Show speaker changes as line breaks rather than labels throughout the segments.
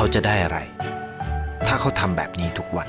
เขาจะได้อะไร ถ้าเขาทำแบบนี้ทุกวัน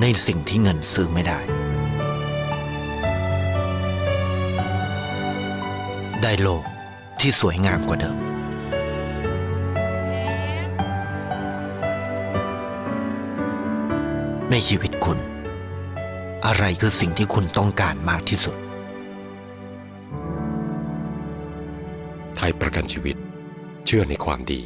ในสิ่งที่เงินซื้อไม่ได้ ได้โลกที่สวยงามกว่าเดิม ในชีวิตคุณ อะไรคือสิ่งที่คุณต้องการมากที่สุด
ไทยประกันชีวิต เชื่อในความดี